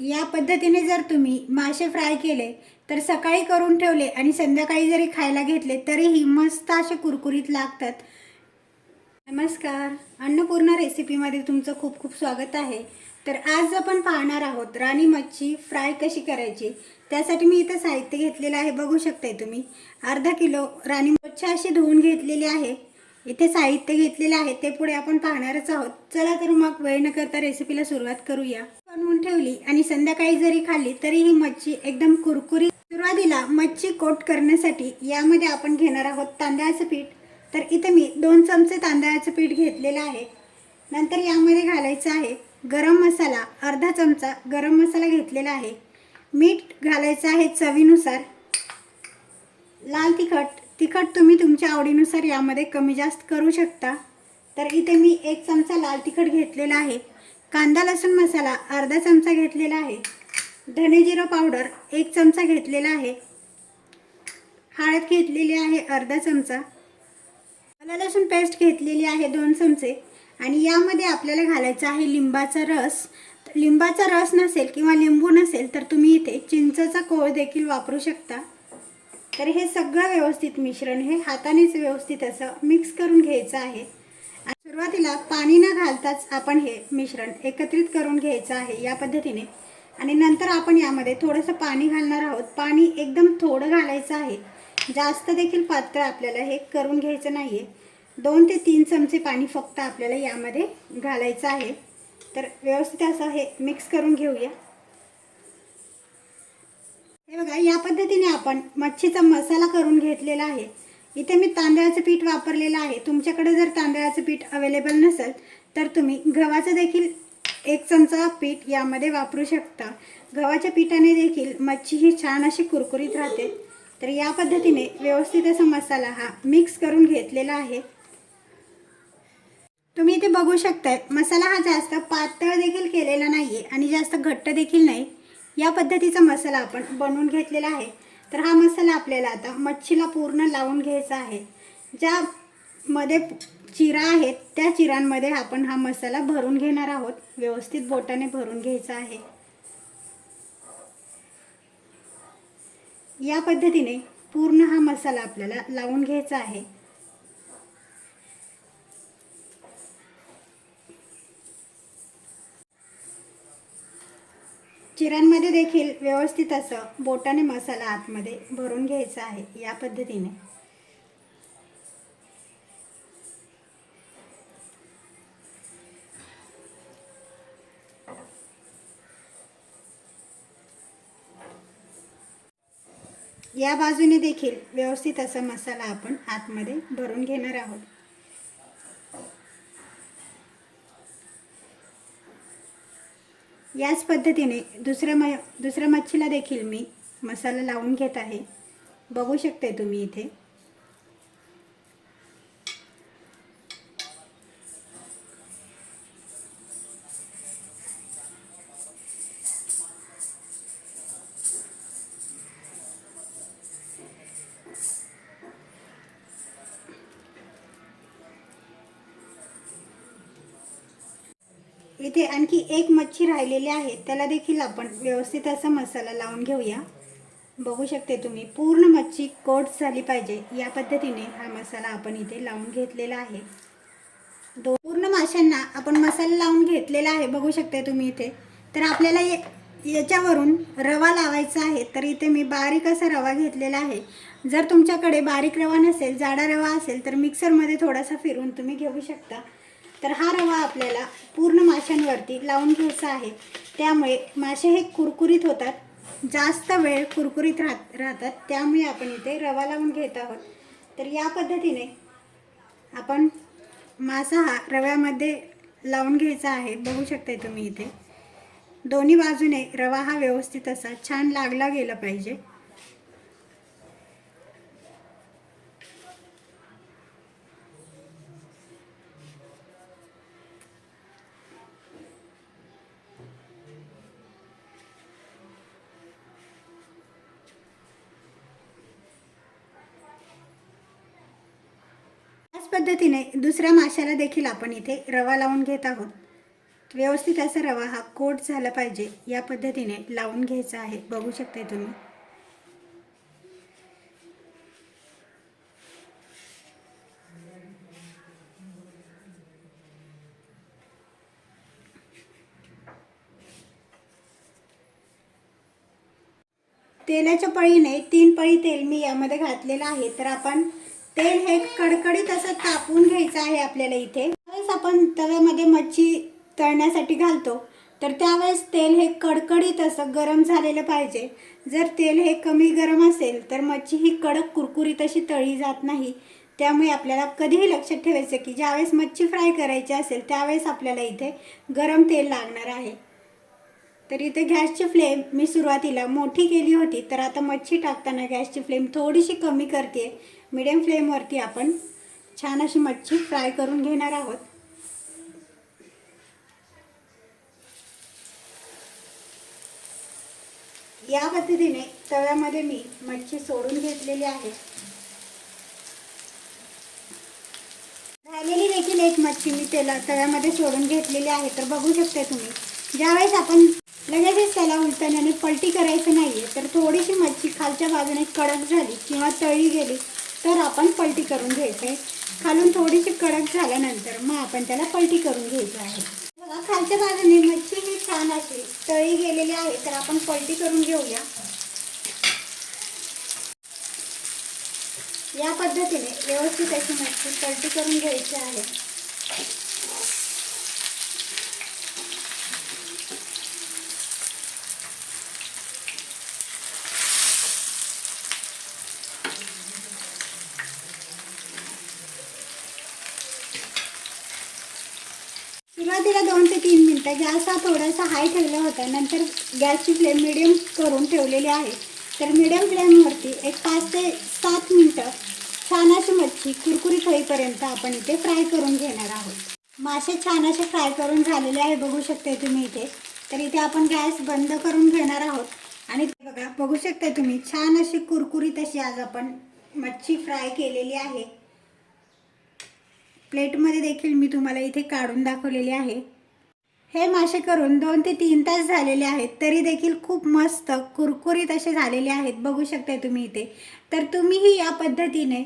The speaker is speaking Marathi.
या पद्धतीने जर तुम्ही मासे फ्राय केले तर सकाळी करून ठेवले आणि संध्याकाळी जरी खायला घेतले तरीही मस्त असे कुरकुरीत लागतात. नमस्कार. अन्नपूर्णा रेसिपीमध्ये तुमचं खूप खूप स्वागत आहे. तर आज आपण पाहणार आहोत राणी मच्छी फ्राय कशी करायची? त्यासाठी मी इथं साहित्य घेतलेलं आहे बघू शकताय तुम्ही. अर्धा किलो राणी मच्छी अशी धुवून घेतलेली आहे. इथे साहित्य घेतलेलं आहे ते पुढे आपण पाहणारच आहोत. चला तर मग वेळ न करता रेसिपीला सुरुवात करूया. बनवून ठेवली आणि संध्याकाळी जरी खाल्ली तरी ही मच्छी एकदम कुरकुरी सुरुवातीला मच्छी कोट करण्यासाठी यामध्ये आपण घेणार आहोत तांदळाचं पीठ. तर इथे मी दोन चमचे तांदळाचं पीठ घेतलेलं आहे. नंतर यामध्ये घालायचं आहे गरम मसाला अर्धा चमचा गरम मसाला घेतलेला आहे. मीठ घालायचं आहे चवीनुसार. लाल तिखट तिखट तुम्ही तुमच्या आवडीनुसार यामध्ये कमी जास्त करू शकता. तर इथे मी एक चमचा लाल तिखट घेतलेला आहे. कांदा लसूण मसाला अर्धा चमचा घेतलेला आहे. धने जिरो पावडर एक चमचा घेतलेला आहे. हळद घेतलेली आहे अर्धा चमचा. आला लसूण पेस्ट घेतलेली आहे दोन चमचे. आणि यामध्ये आपल्याला घालायचा आहे लिंबाचा रस. लिंबाचा रस नसेल किंवा लिंबू नसेल तर तुम्ही इथे चिंचचा कोळ देखील वापरू शकता. तर हे सगळं व्यवस्थित मिश्रण हे हातानेच व्यवस्थित असं मिक्स करून घ्यायचं आहे. सुरुवातीला पाणी न घालताच आपण हे मिश्रण एकत्रित करून घ्यायचं आहे या पद्धतीने. आणि नंतर आपण यामध्ये थोडंसं पाणी घालणार आहोत. पाणी एकदम थोडं घालायचं आहे. जास्त देखील पातळ आपल्याला हे करून घ्यायचं नाही आहे दोन ते तीन चमचे पाणी फक्त आपल्याला यामध्ये घालायचं आहे. तर व्यवस्थित असं हे मिक्स करून घेऊया. हे बघा या पद्धतीने आपण मच्छीचा मसाला करून घेतलेला आहे. इथे मी तांदळाचं पीठ वापरलेलं आहे. तुमच्याकडे जर तांदळाचं पीठ अवेलेबल नसेल तर तुम्ही गव्हाचं देखील एक चमचा पीठ यामध्ये वापरू शकता. गव्हाच्या पिठाने देखील मच्छी ही छान अशी कुरकुरीत राहते. तर या पद्धतीने व्यवस्थित असा मसाला हा मिक्स करून घेतलेला आहे. तुम्ही इथे बघू शकताय मसाला हा जास्त पातळ देखील केलेला नाही आहे आणि जास्त घट्ट देखील नाही. या पद्धतीचा मसाला आपण बनवून घेतलेला आहे. तर हा मसाला आपल्याला आता मच्छीला पूर्ण लावून घ्यायचा आहे. ज्या मध्ये चिरा आहेत त्या चिरांमध्ये आपण हा मसाला भरून घेणार आहोत. व्यवस्थित बोटाने भरून घ्यायचा आहे. या पद्धतीने पूर्ण हा मसाला आपल्याला लावून घ्यायचा आहे. चिरांमध्ये देखील व्यवस्थित असं बोटाने मसाला आतमध्ये भरून घ्यायचा आहे या पद्धतीने. या बाजूने देखील व्यवस्थित असा मसाला आपण आतमध्ये भरून घेणार आहोत. याच पद्धतीने दुसऱ्या म दुसऱ्या मच्छीला देखील मी मसाला लावून घेत आहे. बघू शकते तुम्ही इथे. इथे आणखी एक मच्छी राहिलेली आहे. त्याला देखील आपण व्यवस्थित असा मसाला लावून घेऊया. बघू शकते तुम्ही पूर्ण मच्छी कोट झाली पाहिजे. या पद्धतीने हा मसाला आपण इथे लावून घेतलेला आहे. दो पूर्ण माशांना आपण मसाला लावून घेतलेला आहे बघू शकते तुम्ही इथे. तर आपल्याला ये याच्यावरून रवा लावायचा आहे. तर इथे मी बारीक असा रवा घेतलेला आहे. जर तुमच्याकडे बारीक रवा नसेल जाडा रवा असेल तर मिक्सरमध्ये थोडासा फिरून तुम्ही घेऊ शकता. तर हा रवा आपल्याला पूर्ण माशांवरती लावून घ्यायचा आहे. त्यामुळे मासे हे कुरकुरीत होतात. जास्त वेळ कुरकुरीत राहत राहतात. त्यामुळे आपण इथे रवा लावून घेत आहोत. तर या पद्धतीने आपण मासा हा रव्यामध्ये लावून घ्यायचा आहे. बघू शकताय तुम्ही इथे. दोन्ही बाजूने रवा हा व्यवस्थित असा छान लागला गेला पाहिजे. त्याच पद्धतीने दुसऱ्या माशाला देखील आपण इथे रवा लावून घेत आहोत. व्यवस्थित असा रवा हा कोट झाला पाहिजे या पद्धतीने लावून घ्यायचा आहे. बघू शकते तुम्ही. तेलाच्या पळीने तीन पळी तेल मी यामध्ये घातलेलं आहे. तर आपण तेल हे कडकडीत असं तापून घ्यायचं आहे आपल्याला इथे. त्यावेळेस आपण तव्यामध्ये मच्छी तळण्यासाठी घालतो. तर त्यावेळेस तेल हे कडकडीत असं गरम झालेलं पाहिजे. जर तेल हे कमी गरम असेल तर मच्छी ही कडक कुरकुरीत अशी तळी जात नाही. त्यामुळे आपल्याला कधीही लक्षात ठेवायचं की ज्यावेळेस मच्छी फ्राय करायची असेल त्यावेळेस आपल्याला इथे गरम तेल लागणार आहे. तर इथे गॅसची फ्लेम मी सुरुवातीला मोठी केली होती तर आता मच्छी टाकताना गॅसची फ्लेम थोडीशी कमी करते. मिडियम फ्लेमवरती आपण छान अशी मच्छी फ्राय करून घेणार आहोत. या पद्धतीने तव्यामध्ये मी मच्छी सोडून घेतलेली आहे. राहिलेली देखील एक मच्छी मी तेला तव्यामध्ये सोडून घेतलेली आहे तर बघू शकते तुम्ही. ज्यावेळेस आपण लगेचच त्याला उलटण्याने पलटी करायचं नाही आहे तर थोडीशी मच्छी खालच्या बाजूने कडक झाली किंवा तळी गेली तर आपण पलटी करून घ्यायचं आहे खालून थोडीशी कडक झाल्यानंतर मग आपण त्याला पलटी करून घ्यायचं आहे. बघा खालच्या बाजूने मच्छी ही छान अशी तळी गेलेली आहे तर आपण पलटी करून घेऊया. या पद्धतीने व्यवस्थित अशी मच्छी पलटी करून घ्यायची आहे. सुरुवातीला दोन ते तीन मिनटं. गॅस हा थोडासा हाय ठेवला होता. नंतर गॅसची फ्लेम मिडियम करून ठेवलेली आहे. तर मिडियम फ्लेमवरती एक पाच ते सात मिनटं छान अशी मच्छी कुरकुरीत होईपर्यंत आपण इथे फ्राय करून घेणार आहोत. मासे छान असे फ्राय करून झालेले आहे. बघू शकते तुम्ही इथे. तर इथे आपण गॅस बंद करून घेणार आहोत. आणि ते बघा बघू शकता तुम्ही छान अशी कुरकुरीत अशी आज आपण मच्छी फ्राय केलेली आहे. प्लेटमध्ये देखील मी तुम्हाला इथे काढून दाखवलेले आहे. हे मासे करून दोन ते तीन तास झालेले आहेत तरी देखील खूप मस्त कुरकुरीत असे झालेले आहेत. बघू शकताय तुम्ही इथे. तर तुम्हीही या पद्धतीने